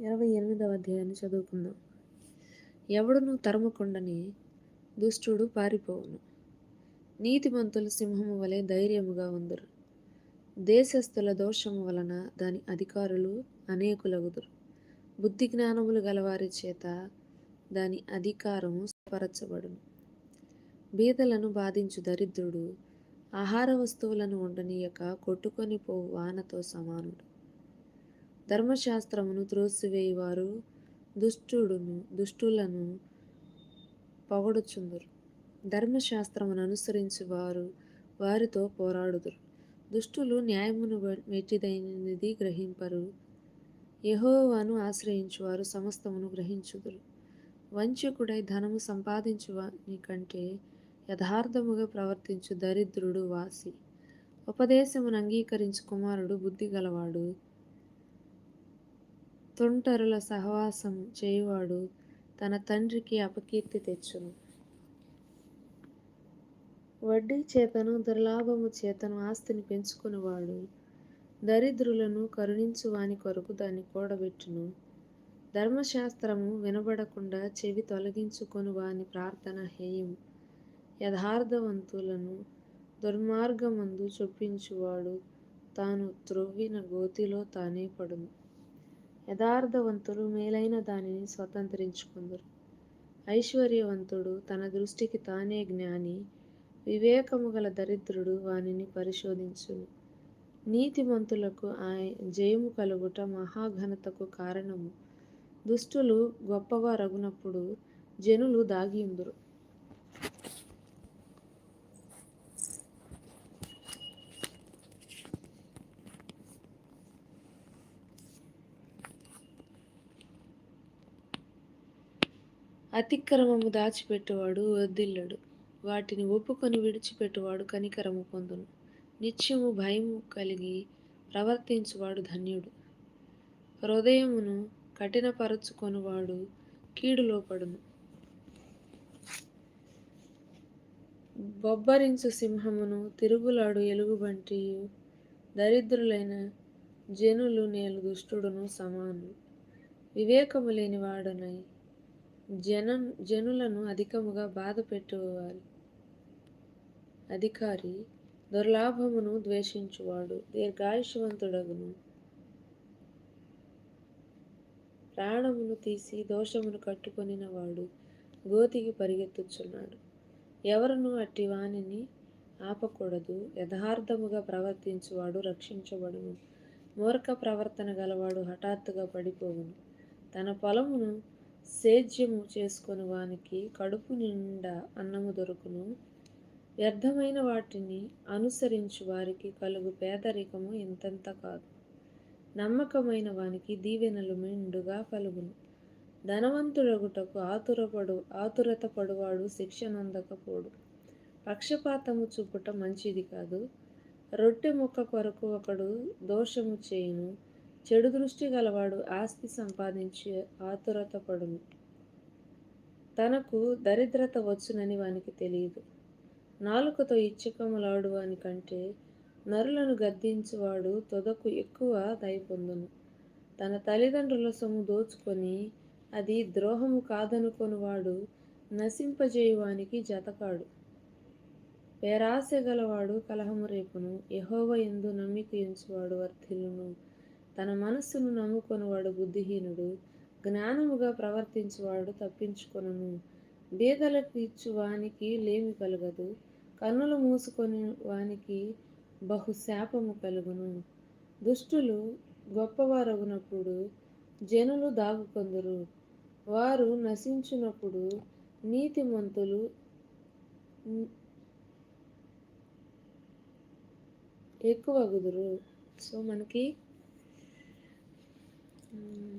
ఇరవై ఎనిమిదవ అధ్యాయాన్ని చదువుకుందాం. ఎవడును తరమకుండని దుష్టుడు పారిపోవును. నీతిమంతులు సింహము వలె ధైర్యముగా ఉందరు. దేశస్థుల దోషము వలన దాని అధికారులు అనేకులగుదురు. బుద్ధి జ్ఞానములు గలవారి చేత దాని అధికారము పరచబడును బీదలను బాధించు దరిద్రుడు ఆహార వస్తువులను ఉండనీయక కొట్టుకొని పోవు వానతో సమానుడు. ధర్మశాస్త్రమును త్రోసివేయువారు దుష్టుడును దుష్టులను పొగడుచుందురు. ధర్మశాస్త్రమును అనుసరించి వారు వారితో పోరాడుదురు. దుష్టులు న్యాయమును మెట్టిదైనది గ్రహింపరు. యహోవాను ఆశ్రయించువారు సమస్తమును గ్రహించుదురు. వంచకుడై ధనము సంపాదించువాని కంటే యథార్థముగా ప్రవర్తించు దరిద్రుడు వాసి. ఉపదేశమును అంగీకరించు కుమారుడు బుద్ధి గలవాడు తొంటరుల సహవాసం చేయువాడు తన తండ్రికి అపకీర్తి తెచ్చును. వడ్డీ చేతను దుర్లాభము చేతను ఆస్తిని పెంచుకునేవాడు. దరిద్రులను కరుణించు వాని కొరకు దాన్ని కూడబెట్టును. ధర్మశాస్త్రము వినబడకుండా చెవి తొలగించుకొని వాని ప్రార్థన హేయం. యథార్థవంతులను దుర్మార్గమందు చొప్పించువాడు. తాను త్రొవ్విన గోతిలో తానే పడును. యథార్థవంతులు మేలైన దానిని స్వతంత్రించుకుందరు. ఐశ్వర్యవంతుడు తన దృష్టికి తానే జ్ఞాని వివేకము గల దరిద్రుడు వానిని పరిశోధించును. నీతిమంతులకు ఆయ జయము కలుగుట మహాఘనతకు కారణము. దుష్టులు గొప్పవారగునప్పుడు జనులు దాగియుందురు అతిక్రమము దాచిపెట్టువాడు వర్ధిల్లడు వాటిని ఒప్పుకొని విడిచిపెట్టువాడు కనికరము పొందును. నిత్యము భయము కలిగి ప్రవర్తించువాడు ధన్యుడు. హృదయమును కఠినపరచుకొనివాడు కీడులో పడును. బొబ్బరించు సింహమును తిరుగులాడు ఎలుగుబంటి దరిద్రులైన జనులు నేలు దుష్టుడును సమానులు. వివేకము లేని వాడనై జన జనులను అధికముగా బాధ పెట్టువారు. అధికారి దుర్లాభమును ద్వేషించువాడు దీర్ఘాయుషవంతుడగును ప్రాణమును తీసి దోషమును కట్టుకొనిన వాడు గోతికి పరిగెత్తుచున్నాడు. ఎవరును అట్టి వానిని ఆపకూడదు యథార్థముగా ప్రవర్తించువాడు రక్షించబడును. మూర్ఖ ప్రవర్తన గలవాడు హఠాత్తుగా పడిపోవును. తన పొలమును సేద్యము చేసుకొని వానికి కడుపు నిండా అన్నము దొరుకును. వ్యర్థమైన వాటిని అనుసరించు వారికి కలుగు పేదరికము ఇంతంత కాదు. నమ్మకమైన వానికి దీవెనలు మెండుగా కలుగును ధనవంతుడగుటకు ఆతురపడు ఆతురత పడువాడు శిక్ష నొందకపోడు. పక్షపాతము చూపుట మంచిది కాదు. రొట్టె ముక్క కొరకు ఒకడు దోషము చేయును. చెడు దృష్టి గలవాడు ఆస్తి సంపాదించి ఆతురత పడును. తనకు దరిద్రత వచ్చునని వానికి తెలియదు. నాలుకతో ఇచ్చకములాడు వాని కంటే నరులను గద్దించువాడు తొదకు ఎక్కువ దయపొందును తన తల్లిదండ్రుల సొమ్ము దోచుకొని అది ద్రోహము కాదనుకొనివాడు నశింపజేయువానికి జతకాడు. పేరాశ గలవాడు కలహము రేపును. యహోవ ఎందు నమ్మిక ఎంచువాడు వర్ధిల్లును. తన మనస్సును నమ్ముకొనివాడు బుద్ధిహీనుడు జ్ఞానముగా ప్రవర్తించువాడు తప్పించుకొనును బీదలకు ఇచ్చు వానికి లేమి కలగదు కన్నులు మూసుకొని వానికి బహు శాపము కలుగును. దుష్టులు గొప్పవారగునప్పుడు జనులు దాగుకొందరు. వారు నశించినప్పుడు నీతిమంతులు ఎక్కువగుదురు. సో మనకి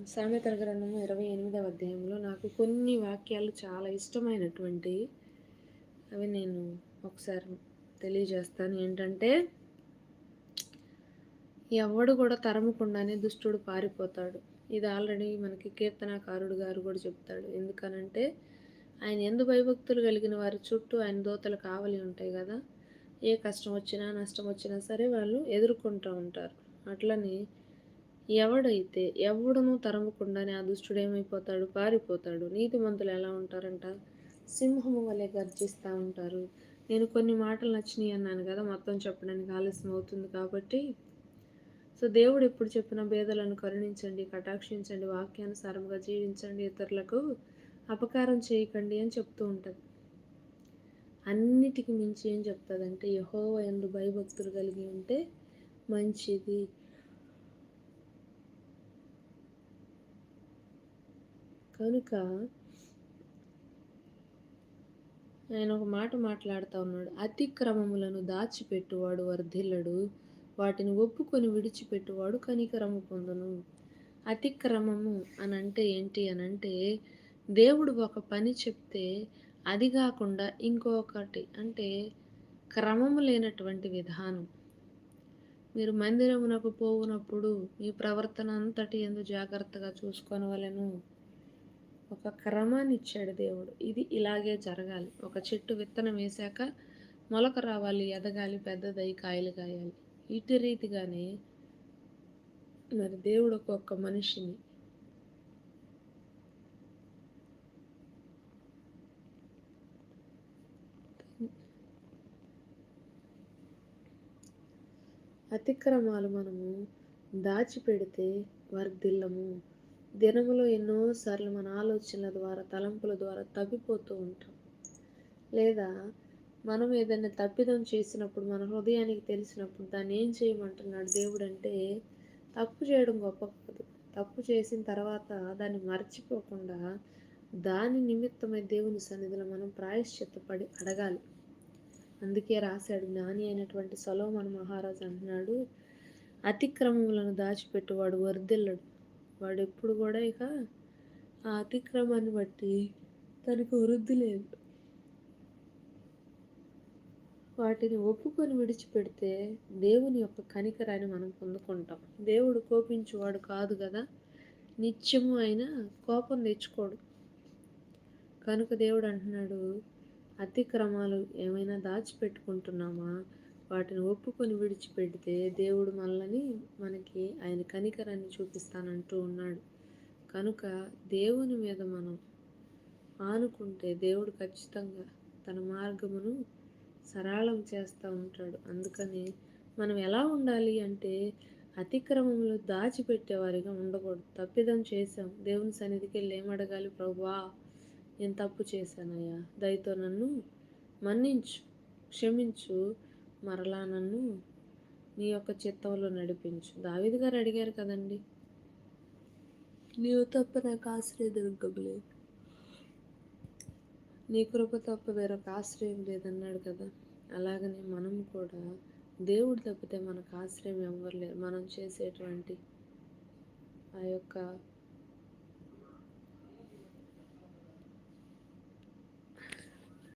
సామెతల గ్రంథము ఇరవై ఎనిమిదవ అధ్యాయంలో నాకు కొన్ని వాక్యాలు చాలా ఇష్టమైనటువంటి అవి నేను ఒకసారి తెలియజేస్తాను. ఏంటంటే ఎవడు కూడా తరమకుండానే దుష్టుడు పారిపోతాడు. ఇది ఆల్రెడీ మనకి కీర్తనాకారుడు గారు కూడా చెప్తాడు. ఎందుకనంటే ఆయన ఎందు భయభక్తులు కలిగిన వారి చుట్టూ ఆయన దోతలు కావలి ఉంటాయి కదా. ఏ కష్టం వచ్చినా నష్టం వచ్చినా సరే వాళ్ళు ఎదుర్కొంటూ ఉంటారు. అట్లని ఎవడైతే ఎవడును తరమకుండానే ఆ దుష్టుడు ఏమైపోతాడు? పారిపోతాడు. నీతిమంతులు ఎలా ఉంటారంట? సింహము వలె గర్జిస్తూ ఉంటారు. నేను కొన్ని మాటలు నచ్చినాయి అన్నాను కదా మొత్తం చెప్పడానికి ఆలస్యం అవుతుంది కాబట్టి. సో దేవుడు ఎప్పుడు చెప్పిన భేదలను కరుణించండి కటాక్షించండి వాక్యానుసారంగా జీవించండి ఇతరులకు అపకారం చేయకండి అని చెప్తూ ఉంటుంది. అన్నిటికి మించి ఏం చెప్తుందంటే యహోవ ఎందు భయభక్తులు కలిగి ఉంటే మంచిది. కనుక ఆయన ఒక మాట మాట్లాడుతూ ఉన్నాడు. అతిక్రమములను దాచిపెట్టువాడు వర్ధిల్లడు. వాటిని ఒప్పుకొని విడిచిపెట్టువాడు కనికరము పొందును. అతిక్రమము అని అంటే ఏంటి అని అంటే దేవుడు ఒక పని చెప్తే అది కాకుండా ఇంకొకటి అంటే క్రమము లేనటువంటి విధానం. మీరు మందిరమునకు పోవునప్పుడు మీ ప్రవర్తన అంతటి ఎందు జాగ్రత్తగా చూసుకోనవలను. ఒక క్రమాన్ని ఇచ్చాడు దేవుడు. ఇది ఇలాగే జరగాలి. ఒక చెట్టు విత్తనం వేశాక మొలక రావాలి ఎదగాలి పెద్దదై కాయలు కాయాలి. ఇటు రీతిగానే మరి దేవుడు ఒక్కొక్క మనిషిని అతిక్రమాలు మనము దాచిపెడితే వర్ధిల్లము. దినములో ఎన్నోసార్లు మన ఆలోచనల ద్వారా తలంపుల ద్వారా తగ్గిపోతూ ఉంటాం. లేదా మనం ఏదైనా తప్పిదం చేసినప్పుడు మన హృదయానికి తెలిసినప్పుడు దాన్ని ఏం చేయమంటున్నాడు దేవుడు అంటే తప్పు చేయడం గొప్ప కాదు. తప్పు చేసిన తర్వాత దాన్ని మర్చిపోకుండా దాని నిమిత్తమై దేవుని సన్నిధిలో మనం ప్రాయశ్చిత్తపడి అడగాలి. అందుకే రాశాడు జ్ఞాని అయినటువంటి సలోమన్ మహారాజు అంటున్నాడు అతిక్రమములను దాచిపెట్టువాడు వర్ధిల్లడు. వాడు ఎప్పుడు కూడా ఇక ఆ అతిక్రమాన్ని బట్టి తనకు వృద్ధి లేదు. వాటిని ఒప్పుకొని విడిచిపెడితే దేవుని యొక్క కనికరాన్ని మనం పొందుకుంటాం. దేవుడు కోపించేవాడు కాదు కదా. నిత్యము అయినా కోపం తెచ్చుకోడు. కనుక దేవుడు అంటున్నాడు అతిక్రమాలు ఏమైనా దాచిపెట్టుకుంటున్నామా? వాటిని ఒప్పుకొని విడిచిపెడితే దేవుడు మనల్ని మనకి ఆయన కనికరాన్ని చూపిస్తానంటూ ఉన్నాడు. కనుక దేవుని మీద మనం ఆనుకుంటే దేవుడు ఖచ్చితంగా తన మార్గమును సరళం చేస్తూ ఉంటాడు. అందుకని మనం ఎలా ఉండాలి అంటే అతిక్రమంలో దాచిపెట్టేవారిగా ఉండకూడదు. తప్పిదం చేశాం. దేవుని సన్నిధికి వెళ్ళి ఏమడగాలి ప్రభువా నేను తప్పు చేశానయ్యా. దయతో నన్ను మన్నించు క్షమించు. మరలా నన్ను నీ యొక్క చిత్తంలో నడిపించు. దావిది గారు అడిగారు కదండి. నీవు తప్ప నాకు ఆశ్రయ దొరకలేదు నీ కృప తప్ప వేరొక ఆశ్రయం లేదన్నాడు కదా. అలాగనే మనం కూడా దేవుడు తప్పితే మనకు ఆశ్రయం ఎవరు లేరు. మనం చేసేటువంటి ఆ యొక్క